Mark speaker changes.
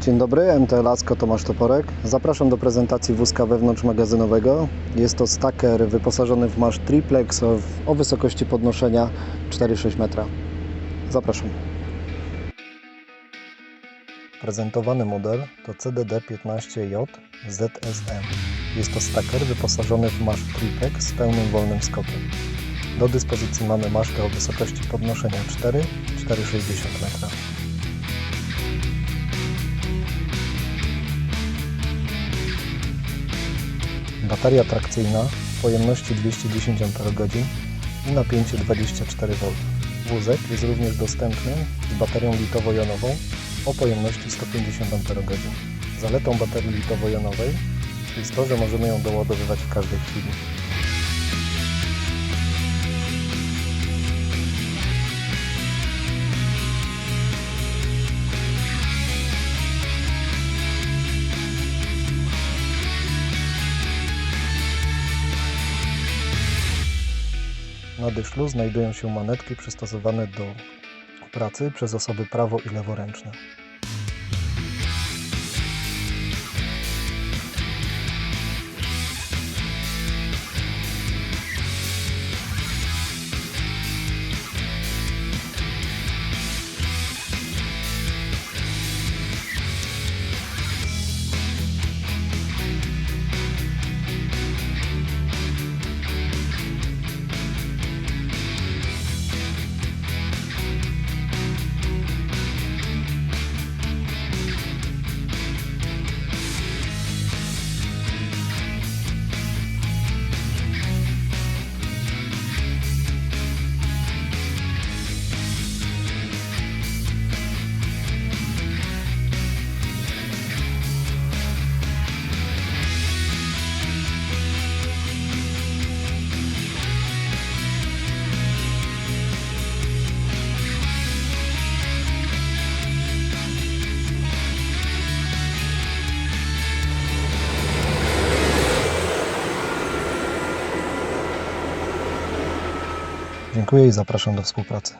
Speaker 1: Dzień dobry, MT Lasko, Tomasz Toporek. Zapraszam do prezentacji wózka wewnątrzmagazynowego. Jest to stacker wyposażony w masz triplex o, wysokości podnoszenia 4,6 metra. Zapraszam. Prezentowany model to CDD-15J ZSM. Jest to stacker wyposażony w masz triplex z pełnym wolnym skokiem. Do dyspozycji mamy masztę o wysokości podnoszenia 4, 4,60 metra. Bateria trakcyjna pojemności 210 Ah i napięcie 24 V. Wózek jest również dostępny z baterią litowo-jonową o pojemności 150 Ah. Zaletą baterii litowo-jonowej jest to, że możemy ją doładowywać w każdej chwili. Na dyszlu znajdują się manetki przystosowane do pracy przez osoby prawo i leworęczne. Dziękuję i zapraszam do współpracy.